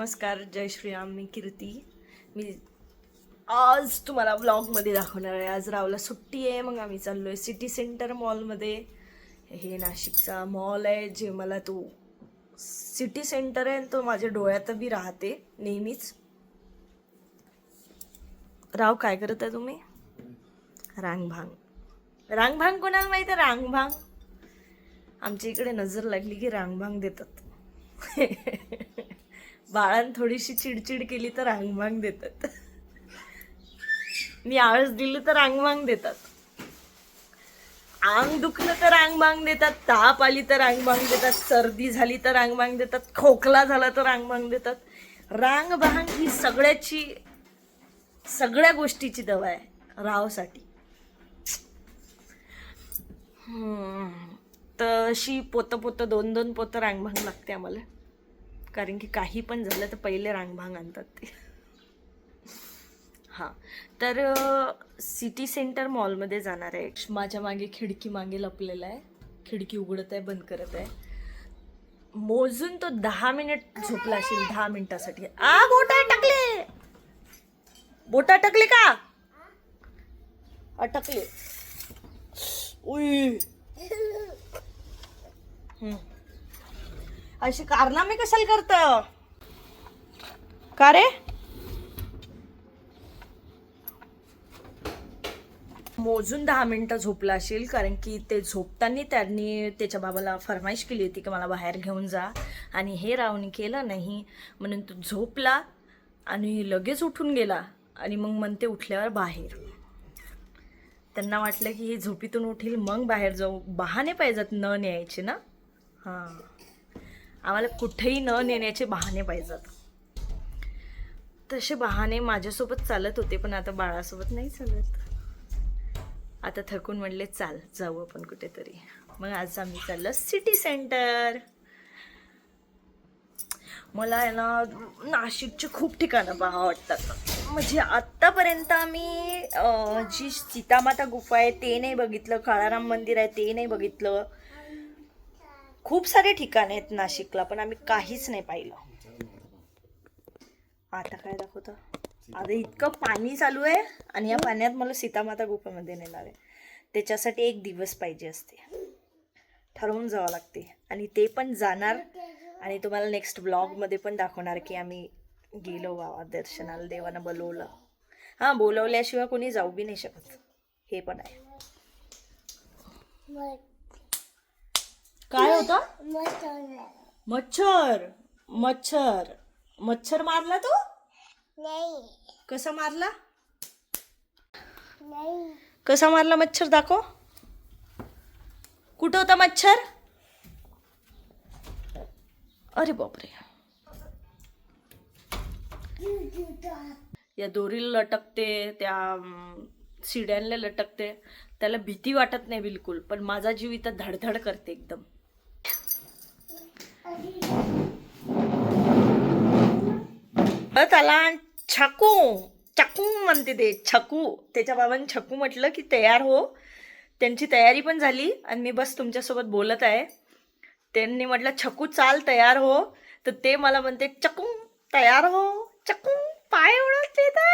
नमस्कार जय श्रीराम मी कीर्ती. मी आज तुम्हाला ब्लॉगमध्ये दाखवणार आहे. आज रावला सुट्टी आहे मग आम्ही चाललो आहे सिटी सेंटर मॉलमध्ये हे नाशिकचा मॉल आहे जे मला तो सिटी सेंटर आहे तो माझ्या डोळ्यात बी राहते नेहमीच. राव काय करत आहे तुम्ही? रांगभांग. रांगभांग कोणाला माहिती आहे? रांगभांग. आमच्या इकडे नजर लागली की रांगभांग देतात. बाळान थोडीशी चिडचिड केली तर रांगभांग देतात. मी आळस दिली तर रांगभांग देतात. अंग दुखलं तर रांगभांग देतात ताप आली तर रांगभांग देतात सर्दी झाली तर रांगभांग देतात खोकला झाला तर रांगभांग देतात. रांगभांग ही सगळ्याची सगळ्या गोष्टीची दवा आहे रावसाठी. तशी तर अशी पोतं पोतं दोन दोन पोतं रांगभांग लागते आम्हाला. कारण की काही पण झालं तर पहिले रांगभांग आणतात ते. हां. तर सिटी सेंटर मॉलमध्ये जाणार आहे. माझ्या मागे खिडकी मागे लपलेला आहे. खिडकी उघडत आहे बंद करत आहे. मोजून तो दहा मिनिट झोपला असेल दहा मिनिटासाठी. आ बोटा टाकले बोटा टाकले का? अटकले. उई. हम्म. अशी कारनामे कशाला करत? का रे? मोजून दहा मिनिटं झोपला असेल कारण की ते झोपताना त्यांनी त्याच्या बाबाला फरमाईश केली होती की मला बाहेर घेऊन जा. आणि हे रावणी केलं नाही. म्हणून तो झोपला आणि लगेच उठून गेला. आणि मग म्हणते उठल्यावर बाहेर. त्यांना वाटलं की हे झोपीतून उठील मग बाहेर जाऊ. बहाणे पाहिजेत न न्यायचे ना? हां. आम्हाला कुठेही न नेण्याचे बहाणे पाहिजेत तसे बहाणे माझ्यासोबत चालत होते पण आता बाळासोबत नाही चालत. आता थकून म्हणले चाल जाऊ आपण कुठेतरी. मग आज आम्ही चाललो सिटी सेंटर. मला आहे ना नाशिकचे खूप ठिकाणं पहा वाटतात. म्हणजे आत्तापर्यंत आम्ही जी सीतामाता गुफा आहे ते नाही बघितलं. काळाराम मंदिर आहे ते नाही बघितलं. खूप सारे ठिकाण आहेत नाशिकला पण आम्ही काहीच नाही पाहिलं. आता काय दाखवतं? आता इतकं पाणी चालू आहे आणि या पाण्यात मला सीतामाता गुफेमध्ये नेणार आहे. त्याच्यासाठी एक दिवस पाहिजे असते. ठरवून जावं लागते. आणि ते पण जाणार. आणि तुम्हाला नेक्स्ट ब्लॉगमध्ये पण दाखवणार की आम्ही गेलो बाबा दर्शनाला देवानं बोलवलं. हां बोलवल्याशिवाय कोणी जाऊ बी नाही शकत. हे पण आहे. काय होतं? मच्छर. मच्छर. मच्छर मारला तो? कसा मारला? कसा मारला मच्छर दाखव. कुठं होता मच्छर? अरे बापरे. या दोरीला लटकते त्या शिड्यांना लटकते. त्याला भीती वाटत नाही बिलकुल पण माझा जीव इथं धडधड करते एकदम. त्याला छकू. चकू म्हणते ते छकू. त्याच्या बाबांनी छकू म्हटलं की तयार हो. त्यांची तयारी पण झाली आणि मी बस तुमच्यासोबत बोलत आहे. त्यांनी म्हटलं छकू चाल तयार हो. तर ते मला म्हणते चकू तयार हो. चकू पाय ओळखते ते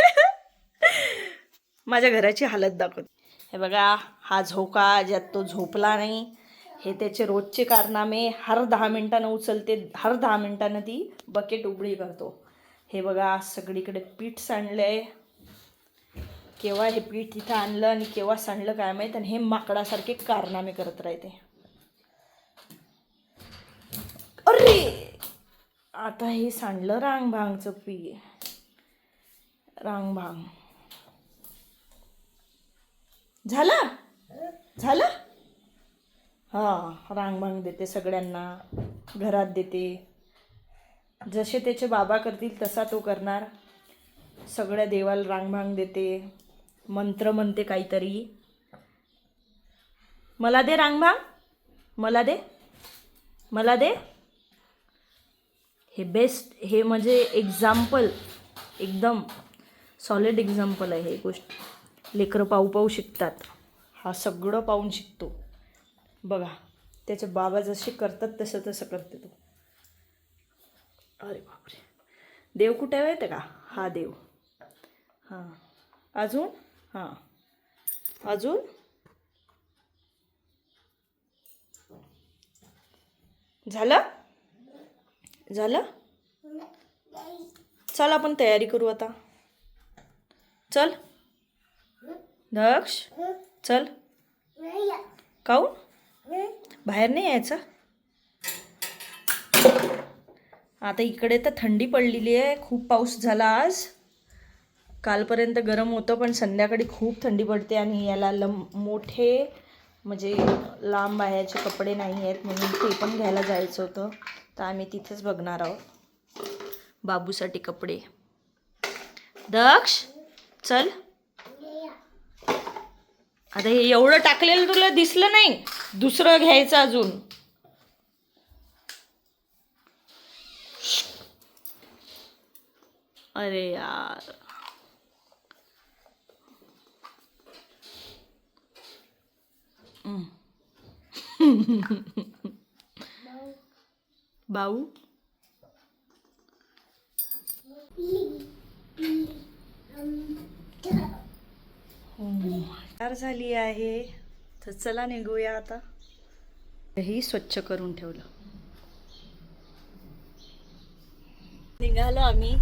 माझ्या घराची हालत दाखवते. हे बघा हा झोका ज्यात तो झोपला नाही. हे त्याचे रोजचे कारनामे हर दहा मिनटानं उचलते हर दहा मिनटानं ती बकेट उबळी करतो. हे बघा सगळीकडे पीठ सांडलंय. केव्हा हे पीठ इथं आणलं आणि केव्हा सांडलं काय माहीत आणि हे माकडासारखे कारनामे करत राहते. अरे! आता हे सांडलं रांगभांगचं पी रांगभांग. झालं? झालं? हां रांगभांग देते सगळ्यांना घरात देते. जसे त्याचे बाबा करतील तसा तो करणार. सगळ्या देवाला रांगभांग देते. मंत्र म्हणते काहीतरी. मला दे रांगभांग मला दे. मला दे. हे बेस्ट हे म्हणजे एक्झाम्पल एकदम सॉलिड एक्झाम्पल आहे हे गोष्ट. लेकरं पाहू पाहू शिकतात. हा सगळं पाहून शिकतो. बघा त्याचे बाबा जसे करतात तसं तसं करते तो. अरे बापरे. देव कुठे आहे माहिती का? हा देव. हां. अजून? हां. अजून? झालं? झालं? चल आपण तयारी करू आता. चल. दक्ष चल. काऊन? बाहेर नाही यायचं. आता इकडे तर थंडी पडलेली आहे. खूप पाऊस झाला आज. कालपर्यंत गरम होतं पण संध्याकाळी खूप थंडी पडते आणि याला लम मोठे म्हणजे लांब बाहेरचे कपडे नाही आहेत म्हणून ते पण घ्यायला जायचं होतं. तर आम्ही तिथेच बघणार आहोत. बाबूसाठी कपडे. दक्ष चल. आता हे एवढं टाकलेलं तुला दिसलं नाही. दुसरं घ्यायचं अजून. अरे यार. बाऊ. तयार झाली आहे. तर चला निघूया आता. ही स्वच्छ करून ठेवलं. निघालो आम्ही.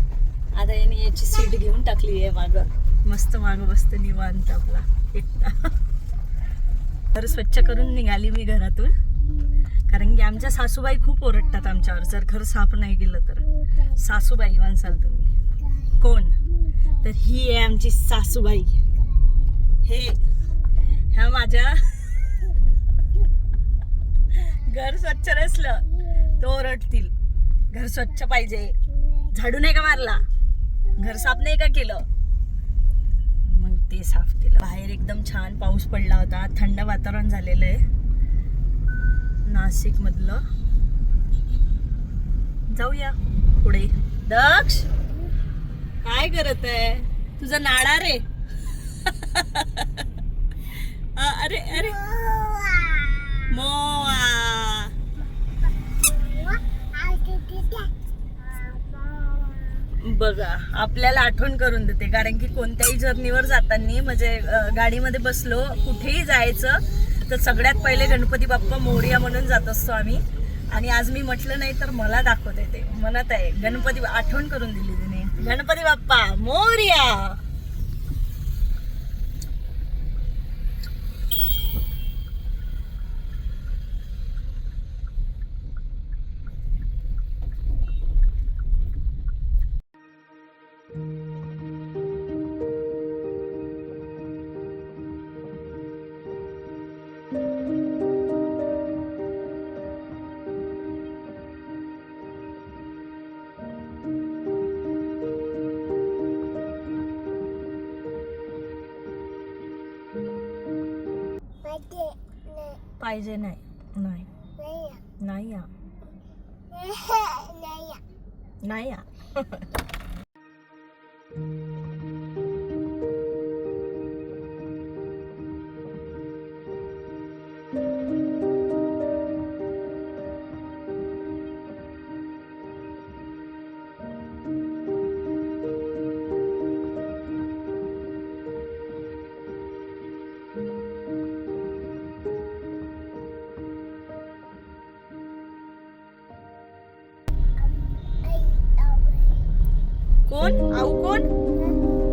आता याने याची सीट घेऊन टाकली आहे मागं. मस्त मागं मस्त निवांत आपला. एकटा. तर स्वच्छ करून निघाली मी घरातून. कारण की आमच्या सासूबाई खूप ओरडतात आमच्यावर. जर घर साफ नाही गेलं तर. सासूबाई म्हणसाल तुम्ही. कोण? तर ही आहे आमची सासूबाई. हे ह्या माझ्या घर स्वच्छ नसलं तो ओरडतील. घर स्वच्छ पाहिजे. झाडू नाही का मारला? घर साफ नाही का केलं? मग ते साफ केलं. बाहेर एकदम छान पाऊस पडला होता. थंड वातावरण झालेलं आहे. नाशिक मधलं जाऊया पुढे. दक्ष! काय करत आहे? तुझा नाडा रे अरे अरे. मोआ. बघा आपल्याला आठवण करून देते कारण की कोणत्याही जर्नीवर जाताना म्हणजे गाडीमध्ये बसलो कुठेही जायचं तर सगळ्यात पहिले गणपती बाप्पा मोरिया म्हणून जात असतो आम्ही. आणि आज मी म्हटलं नाही तर मला दाखवते ते. म्हणत आहे गणपती आठवण करून दिली तिने. गणपती बाप्पा मोर्या! पाहिजे नाही नाही नाही या नाही या कोण आऊ कोण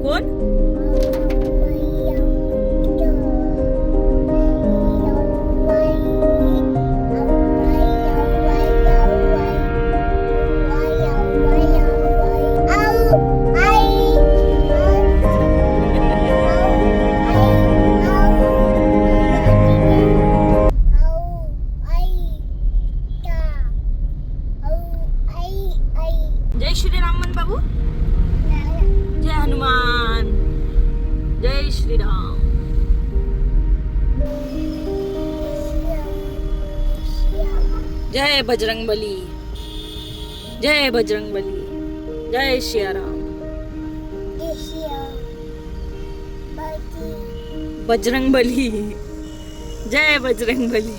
कोण जय श्रीराम मन बाबू जय श्रीराम जय बजरंग बली जय बजरंग बली जय सियाराम बजरंग बली जय बजरंग बली.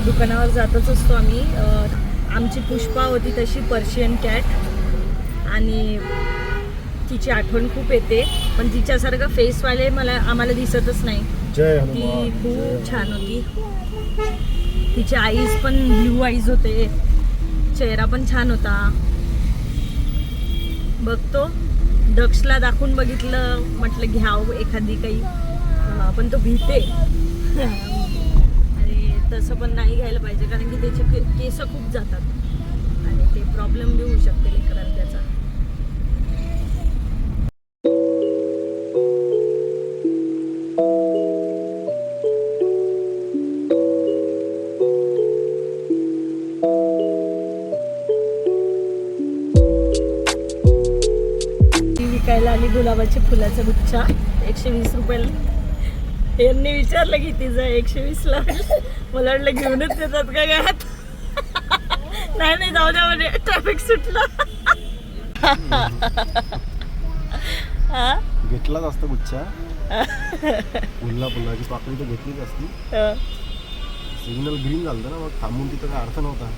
दुकानावर जातच असतो आम्ही. आमची पुष्पा होती तशी पर्शियन कॅट. आणि तिची आठवण खूप येते. पण तिच्यासारखं फेसवाले मला आम्हाला दिसतच नाही. जय ती खूप छान होती. तिचे आईज पण ब्ल्यू आईज होते. चेहरा पण छान होता. बघतो. दक्षला दाखवून बघितलं. म्हटलं घ्याव एखादी काही. पण तो भीते. तसं पण नाही घ्यायला पाहिजे कारण की त्याचे के- केस खूप जातात. आणि ते प्रॉब्लेम बी होऊ शकते लेकरांना त्याचा. ती विकायला आली गुलाबाच्या फुलाचा गुच्छा. एकशे वीस रुपयाला. यांनी विचारलं की तिचं एकशे वीसला मला वाटलं घेऊनच येतात का घरात? नाही नाही जाऊ द्या म्हणजे ट्रॅफिक सुटलं. हा? घेतलाच असतं गुच्छा. पुल्ला पुल्लाची पाकळी तर घेतलीच असती. सिग्नल ग्रीन झालं ना मग थांबून तिथं काय अर्थ नव्हता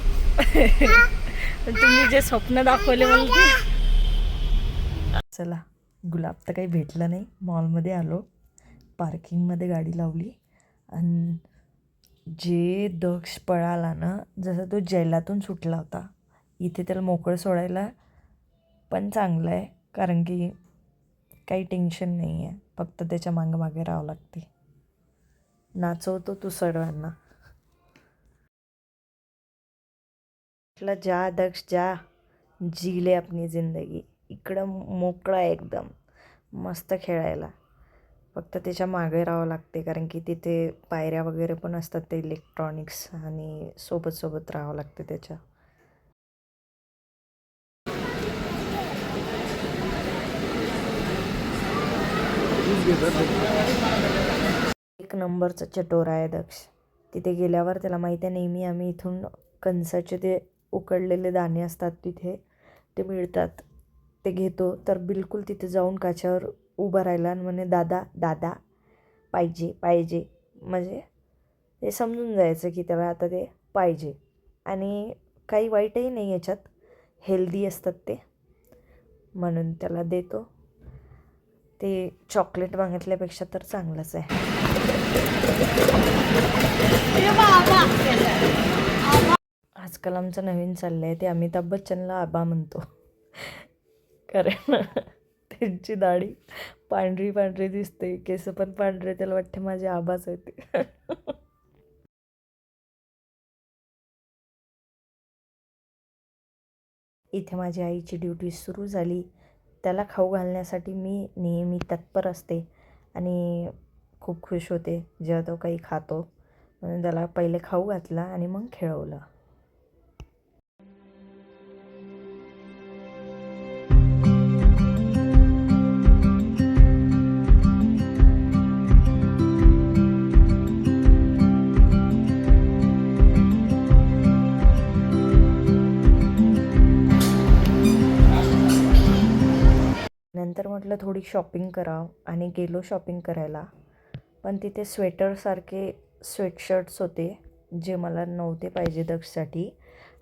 तुम्ही जे स्वप्न दाखवले मला ते. चला गुलाब तर काही भेटलं नाही. मॉलमध्ये आलो. पार्किंगमध्ये गाडी लावली. आणि जे दक्ष पळाला ना जसं तो जैलातून सुटला होता. इथे त्याला मोकळं सोडायला पण चांगलं आहे कारण की काही टेन्शन नाही आहे. फक्त त्याच्या मागं मागे राहावं लागते. नाचवतो तू सर्वांना म्हटलं जा दक्ष जा. जिले आपली जिंदगी. इकडं मोकळा आहे एकदम. मस्त खेळायला. फक्त त्याच्यामागे राहावं लागते कारण की तिथे पायऱ्या वगैरे पण असतात ते इलेक्ट्रॉनिक्स आणि सोबत सोबत राहावं लागते त्याच्या. एक नंबरचा चटोरा आहे दक्ष. तिथे गेल्यावर त्याला माहिती आहे नेहमी आम्ही इथून कणसाचे ते उकडलेले दाणे असतात तिथे ते मिळतात. ते घेतो तर बिलकुल तिथे जाऊन काच्यावर उभं राहिला आणि म्हणे दादा दादा पाहिजे पाहिजे. म्हणजे ते समजून जायचं की त्याला आता ते पाहिजे. आणि काही वाईटही नाही याच्यात. हेल्दी असतात ते. म्हणून त्याला देतो. ते चॉकलेट मागितल्यापेक्षा तर चांगलंच आहे. आजकाल आमचं नवीन चाललं आहे ते अमिताभ बच्चनला आबा म्हणतो. कारण त्यांची दाढी पांढरी पांढरी दिसते केस पण पांढरे त्याला वाटते माझे आबाच आहेत इथे माझी आईची ड्युटी सुरू झाली. त्याला खाऊ घालण्यासाठी मी नेहमी तत्पर असते आणि खूप खुश होते. जेव्हा तो काही खातो म्हणून त्याला पहिले खाऊ घातला आणि मग खेळवलं. थोडी शॉपिंग करावं आणि गेलो शॉपिंग करायला. पण तिथे स्वेटरसारखे स्वेटशर्ट्स होते जे मला नव्हते पाहिजे दक्षसाठी.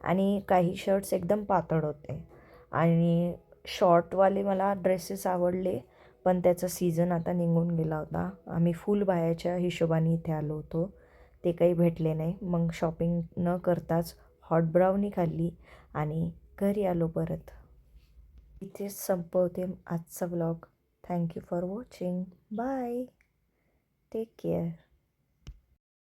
आणि काही शर्ट्स एकदम पातळ होते. आणि शॉर्टवाले मला ड्रेसेस आवडले पण त्याचा सीझन आता निघून गेला होता. आम्ही फुल बायाच्या हिशोबाने इथे आलो होतो. ते काही भेटले नाही. मग शॉपिंग न करताच हॉट ब्राउनी खाल्ली आणि घरी आलो परत. इथेच संपवते आजचा blog Thank you for watching. Bye. Take care.